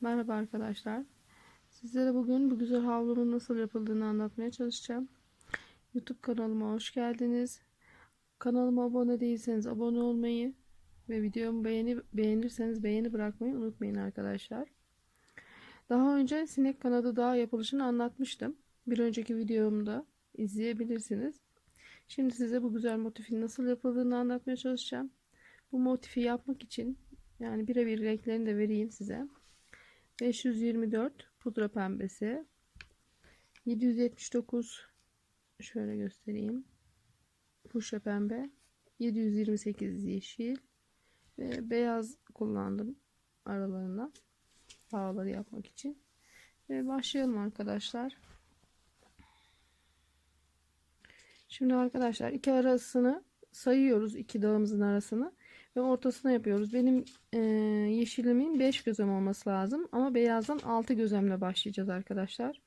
Merhaba arkadaşlar. Sizlere bugün bu güzel havlumun nasıl yapıldığını anlatmaya çalışacağım. YouTube kanalıma hoş geldiniz. Kanalıma abone değilseniz abone olmayı ve videomu beğeni, beğenirseniz beğeni bırakmayı unutmayın arkadaşlar. Daha önce sinek kanadı daha yapılışını anlatmıştım. Bir önceki videomda izleyebilirsiniz. Şimdi size bu güzel motifin nasıl yapıldığını anlatmaya çalışacağım. Bu motifi yapmak için yani birebir renklerini de vereyim size. 524 pudra pembesi. 779 şöyle göstereyim. Fuşya pembe. 728 yeşil. Ve beyaz kullandım aralarına bağları yapmak için. Ve başlayalım arkadaşlar. Şimdi arkadaşlar iki arasını sayıyoruz iki dağımızın arasını ve ortasına yapıyoruz. Benim e, yeşilimin 5 gözem olması lazım ama beyazdan 6 gözemle başlayacağız arkadaşlar.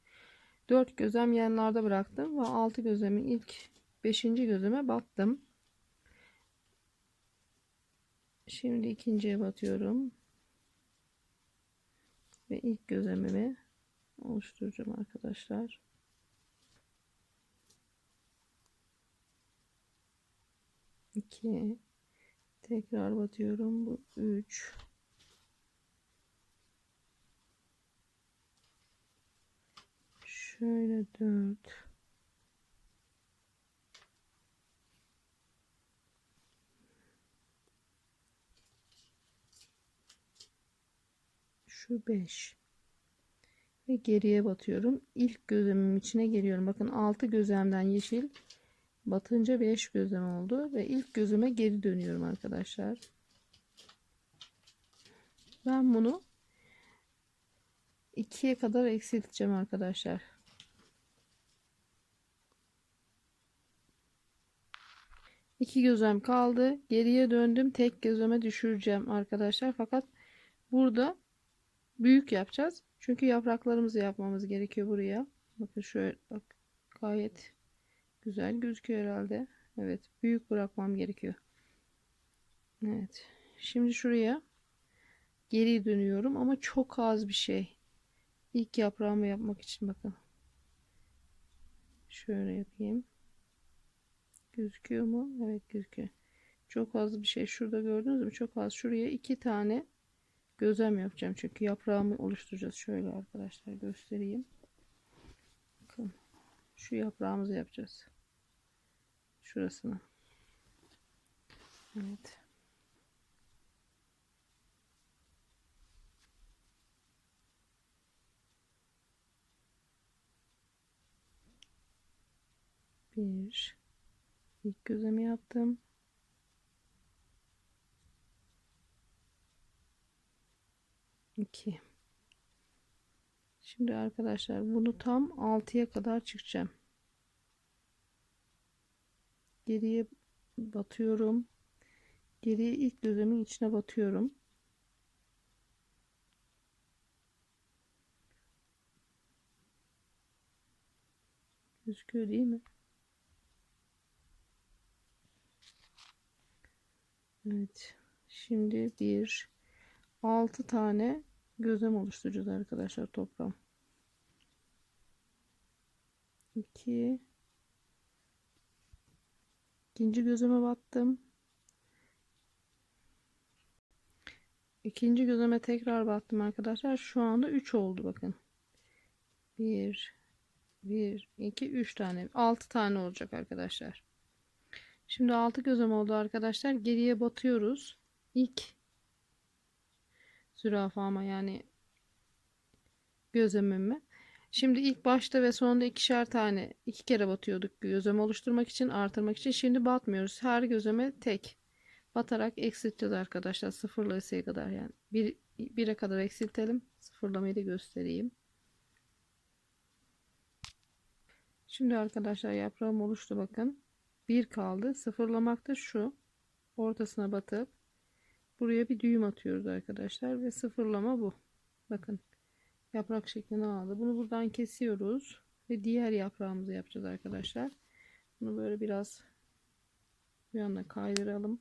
4 gözem yanlarda bıraktım ve 6 gözemin ilk 5. gözeme battım. Şimdi ikinciye batıyorum. Ve ilk gözemimi oluşturacağım arkadaşlar. İki Tekrar batıyorum. Bu 3. Şöyle 4. Şu 5. Ve geriye batıyorum. İlk gözlemim içine geliyorum. Bakın 6 gözlemden yeşil Batınca 5 gözlem oldu ve ilk gözüme geri dönüyorum arkadaşlar. Ben bunu 2'ye kadar eksilteceğim arkadaşlar. İki gözüm kaldı. Geriye döndüm. Tek gözüme düşüreceğim arkadaşlar. Fakat burada büyük yapacağız. Çünkü yapraklarımızı yapmamız gerekiyor buraya. Bakın şöyle bak gayet Güzel gözüküyor herhalde. Evet. Büyük bırakmam gerekiyor. Evet. Şimdi şuraya geri dönüyorum ama çok az bir şey. İlk yaprağımı yapmak için bakın. Şöyle yapayım. Gözüküyor mu? Evet gözüküyor. Çok az bir şey. Şurada gördünüz mü? Çok az. Şuraya iki tane gözlem yapacağım. Çünkü yaprağımı oluşturacağız. Şöyle arkadaşlar göstereyim. Bakın. Şu yaprağımızı yapacağız. Şurasını. Evet. Bir. İlk gözlemi yaptım. İki. Şimdi arkadaşlar bunu tam 6'ya kadar çıkacağım. Geriye batıyorum. Geriye ilk düzemin içine batıyorum. Gözüküyor değil mi? Evet. Şimdi bir altı tane gözlem oluşturacağız arkadaşlar toplam. 2 İkinci gözüme battım. İkinci gözüme tekrar battım arkadaşlar. Şu anda 3 oldu bakın. 1 1 2 3 tane 6 tane olacak arkadaşlar. Şimdi 6 gözüm oldu arkadaşlar. Geriye batıyoruz. İlk zürafama yani gözlemimi Şimdi ilk başta ve sonunda ikişer tane iki kere batıyorduk gözlem oluşturmak için artırmak için. Şimdi batmıyoruz. Her gözleme tek batarak eksilteceğiz arkadaşlar. Sıfırlayısıya kadar yani. Bir, bire kadar eksiltelim. Sıfırlamayı da göstereyim. Şimdi arkadaşlar yaprağım oluştu bakın. Bir kaldı. Sıfırlamak da şu. Ortasına batıp buraya bir düğüm atıyoruz arkadaşlar ve sıfırlama bu. Bakın yaprak şeklini aldı. Bunu buradan kesiyoruz ve diğer yaprağımızı yapacağız arkadaşlar. Bunu böyle biraz bu yana kaydıralım.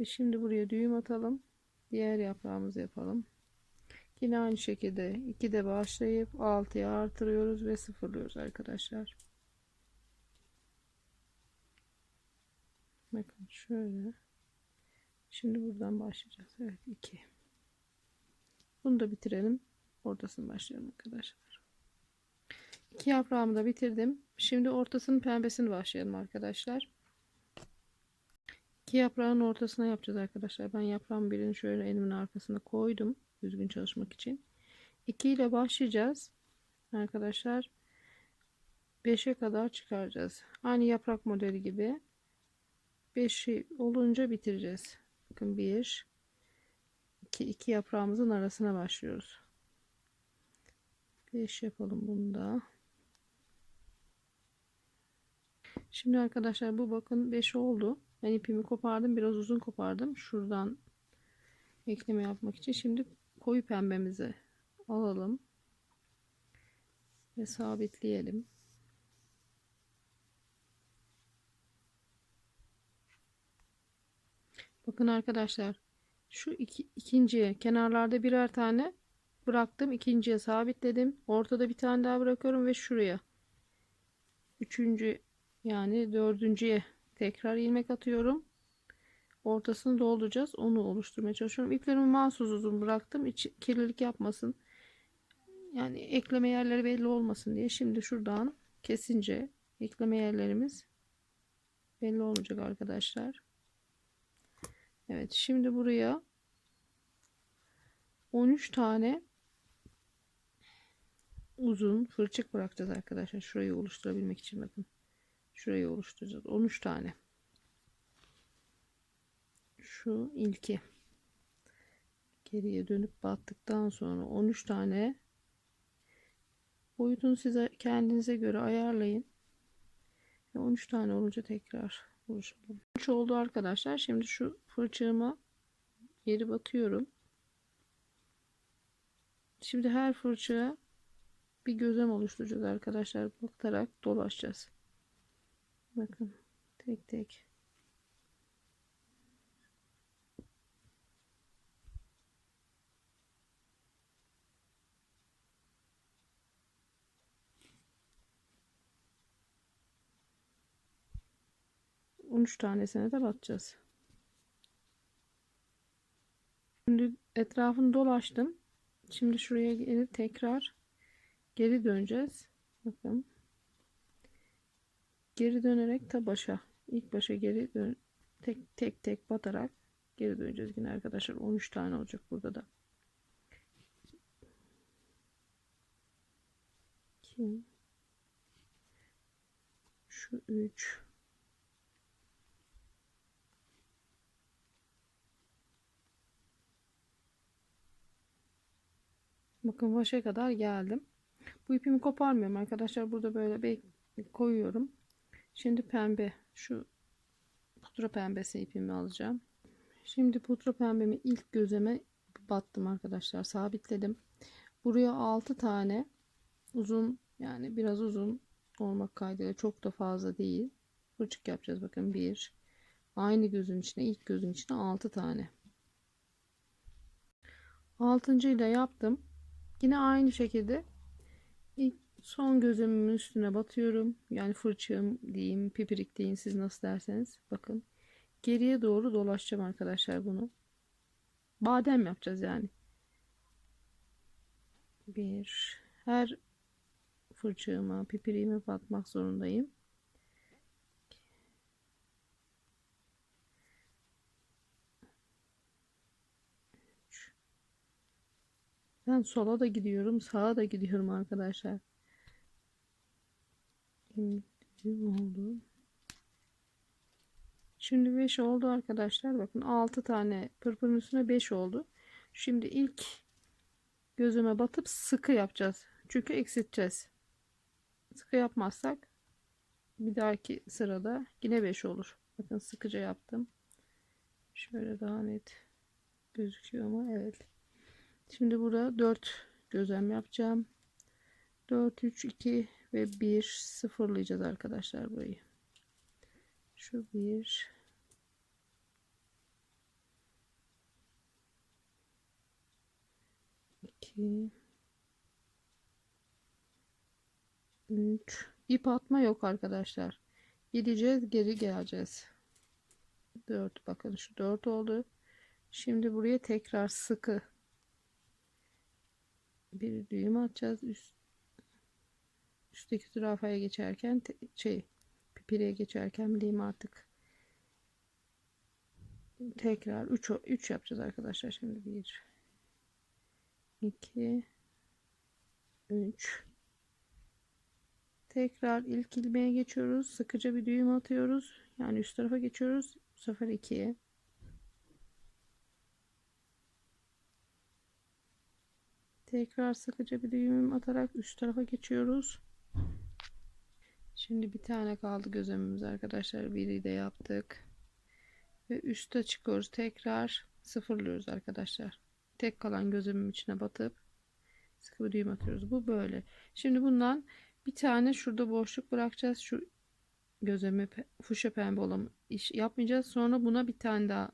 Ve şimdi buraya düğüm atalım. Diğer yaprağımızı yapalım. Yine aynı şekilde 2'de başlayıp 6'ya artırıyoruz ve sıfırlıyoruz arkadaşlar. Bakın şöyle. Şimdi buradan başlayacağız. Evet 2. Bunu da bitirelim. Ortasını başlayalım arkadaşlar. İki yaprağımı da bitirdim. Şimdi ortasının pembesini başlayalım arkadaşlar. İki yaprağın ortasına yapacağız arkadaşlar. Ben yaprağın birini şöyle elimin arkasına koydum. Düzgün çalışmak için. 2 ile başlayacağız. Arkadaşlar 5'e kadar çıkaracağız. Aynı yaprak modeli gibi. 5'i olunca bitireceğiz. Bakın 1 2 2 yaprağımızın arasına başlıyoruz. 5 yapalım bunu da. Şimdi arkadaşlar bu bakın 5 oldu. Ben ipimi kopardım. Biraz uzun kopardım. Şuradan ekleme yapmak için. Şimdi koyu pembemizi alalım. Ve sabitleyelim. Bakın arkadaşlar. Şu iki, ikinciye kenarlarda birer tane bıraktım. ikinciye sabitledim. Ortada bir tane daha bırakıyorum ve şuraya. Üçüncü yani dördüncüye tekrar ilmek atıyorum. Ortasını dolduracağız. Onu oluşturmaya çalışıyorum. İplerimi mahsus uzun bıraktım. Hiç kirlilik yapmasın. Yani ekleme yerleri belli olmasın diye. Şimdi şuradan kesince ekleme yerlerimiz belli olmayacak arkadaşlar. Evet şimdi buraya 13 tane uzun fırçık bırakacağız arkadaşlar. Şurayı oluşturabilmek için bakın. Şurayı oluşturacağız. 13 tane. Şu ilki. Geriye dönüp battıktan sonra 13 tane boyutunu size kendinize göre ayarlayın. 13 tane olunca tekrar oluşalım. 3 oldu arkadaşlar. Şimdi şu fırçamı geri batıyorum. Şimdi her fırçaya bir gözlem oluşturacağız arkadaşlar. Bakarak dolaşacağız. Bakın tek tek. On üç tanesine de batacağız. Şimdi etrafını dolaştım. Şimdi şuraya geri tekrar geri döneceğiz. Bakın. Geri dönerek ta başa. İlk başa geri dön tek tek tek batarak geri döneceğiz. Yine arkadaşlar 13 tane olacak burada da. 2 şu 3 bakın başa kadar geldim bu ipimi koparmıyorum arkadaşlar burada böyle koyuyorum Şimdi pembe şu pudra pembesi ipimi alacağım. Şimdi pudra pembemi ilk gözeme battım arkadaşlar. Sabitledim. Buraya 6 tane uzun yani biraz uzun olmak kaydıyla çok da fazla değil. Fırçık yapacağız. Bakın bir aynı gözün içine ilk gözün içine 6 tane. Altıncıyla yaptım. Yine aynı şekilde Son gözümün üstüne batıyorum. Yani fırçam diyeyim, pipirik deyin siz nasıl derseniz. Bakın. Geriye doğru dolaşacağım arkadaşlar bunu. Badem yapacağız yani. Bir. Her fırçama, pipiriğime batmak zorundayım. Ben sola da gidiyorum, sağa da gidiyorum arkadaşlar oldu. Şimdi 5 oldu arkadaşlar. Bakın 6 tane pırpırın üstüne 5 oldu. Şimdi ilk gözüme batıp sıkı yapacağız. Çünkü eksilteceğiz. Sıkı yapmazsak bir dahaki sırada yine 5 olur. Bakın sıkıca yaptım. Şöyle daha net gözüküyor ama evet. Şimdi burada 4 gözlem yapacağım. 4 3 2 ve 1 sıfırlayacağız arkadaşlar burayı. Şu 1 2 3 ip atma yok arkadaşlar. Gideceğiz geri geleceğiz. 4 bakın şu 4 oldu. Şimdi buraya tekrar sıkı bir düğüm atacağız. Üst, üstteki zürafaya geçerken şey pipireye geçerken diyeyim artık. Tekrar 3 3 yapacağız arkadaşlar. Şimdi 1 2 3 Tekrar ilk ilmeğe geçiyoruz. Sıkıca bir düğüm atıyoruz. Yani üst tarafa geçiyoruz. Bu sefer 2'ye. Tekrar sıkıca bir düğüm atarak üst tarafa geçiyoruz. Şimdi bir tane kaldı gözlemimiz arkadaşlar. Biri de yaptık. Ve üste çıkıyoruz. Tekrar sıfırlıyoruz arkadaşlar. Tek kalan gözümün içine batıp sıkı bir düğüm atıyoruz. Bu böyle. Şimdi bundan bir tane şurada boşluk bırakacağız. Şu gözleme pe- pembe olan iş yapmayacağız. Sonra buna bir tane daha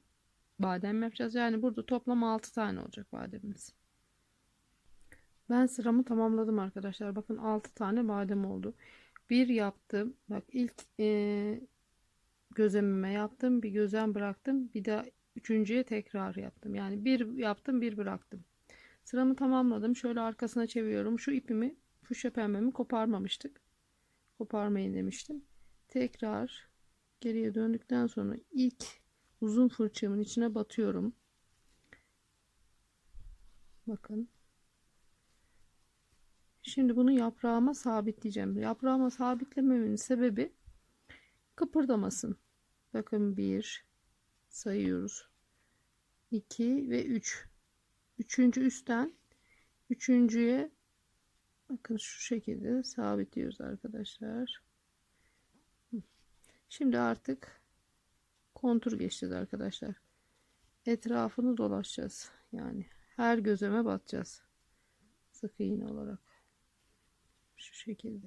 badem yapacağız. Yani burada toplam 6 tane olacak bademimiz. Ben sıramı tamamladım arkadaşlar. Bakın 6 tane badem oldu. Bir yaptım. Bak ilk e, gözlemime yaptım. Bir gözlem bıraktım. Bir de üçüncüye tekrar yaptım. Yani bir yaptım bir bıraktım. Sıramı tamamladım. Şöyle arkasına çeviriyorum. Şu ipimi fuşya pembemi koparmamıştık. Koparmayın demiştim. Tekrar geriye döndükten sonra ilk uzun fırçamın içine batıyorum. Bakın. Şimdi bunu yaprağıma sabitleyeceğim. Yaprağıma sabitlememin sebebi kıpırdamasın. Bakın 1 sayıyoruz. 2 ve 3. Üçüncü üstten üçüncüye bakın şu şekilde sabitliyoruz arkadaşlar. Şimdi artık kontur geçeceğiz arkadaşlar. Etrafını dolaşacağız. Yani her gözeme batacağız. Sık iğne olarak. Şu şekilde.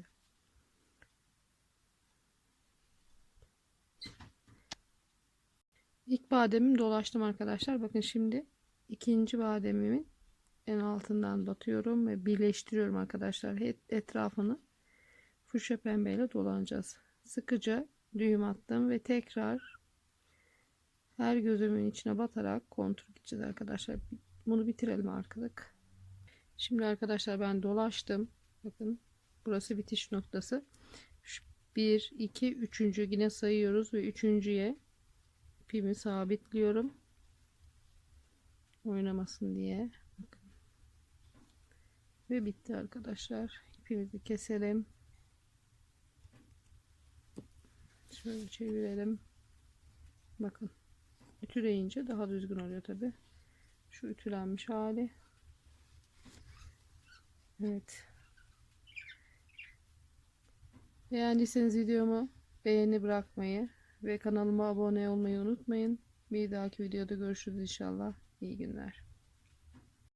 İlk bademimi dolaştım arkadaşlar. Bakın şimdi ikinci bademimin en altından batıyorum ve birleştiriyorum arkadaşlar. Etrafını fuşya pembeyle dolanacağız. Sıkıca düğüm attım ve tekrar her gözümün içine batarak kontur gideceğiz arkadaşlar. Bunu bitirelim artık. Şimdi arkadaşlar ben dolaştım. Bakın burası bitiş noktası. 1 2 3. yine sayıyoruz ve üçüncüye ipimi sabitliyorum. Oynamasın diye. Ve bitti arkadaşlar. İpimizi keselim. Şöyle çevirelim. Bakın. Ütüleyince daha düzgün oluyor tabi. Şu ütülenmiş hali. Evet. Beğendiyseniz videomu beğeni bırakmayı ve kanalıma abone olmayı unutmayın. Bir dahaki videoda görüşürüz inşallah. İyi günler.